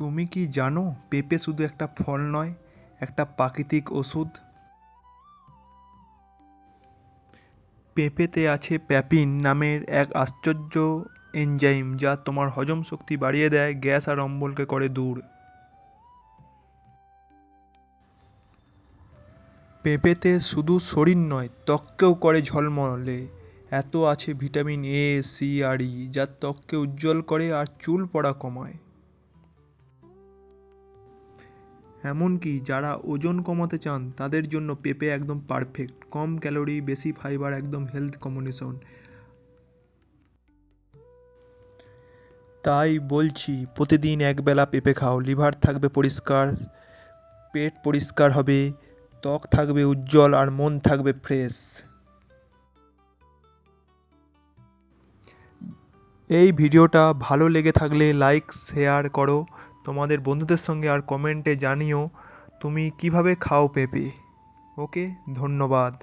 তুমি কি জানো পেঁপে শুধু একটা ফল নয়, একটা প্রাকৃতিক ওষুধ? পেঁপেতে আছে প্যাপিন নামের এক আশ্চর্য এনজাইম যা তোমার হজম শক্তি বাড়িয়ে দেয় গ্যাস আর অম্বলকে করে দূর। পেঁপেতে শুধু শরীর নয়, ত্বককেও করে ঝলমলে। এত আছে ভিটামিন এ সি আর ই যা ত্বককে উজ্জ্বল করে আর চুল পড়া কমায়। এমনকি যারা ওজন কমাতে চান, তাদের জন্য পেঁপে একদম পারফেক্ট কম ক্যালোরি বেশি ফাইবার একদম হেলথ কম্বিনেশন তাই বলছি, প্রতিদিন একবেলা পেঁপে খাও। লিভার থাকবে পরিষ্কার, পেট পরিষ্কার হবে, ত্বক থাকবে উজ্জ্বল আর মন থাকবে ফ্রেশ এই ভিডিওটা ভালো লেগে থাকলে লাইক শেয়ার করো। তোমাদের বন্ধুদের সঙ্গে আর কমেন্টে জানিও তুমি কীভাবে খাও পেঁপে? ওকে ধন্যবাদ।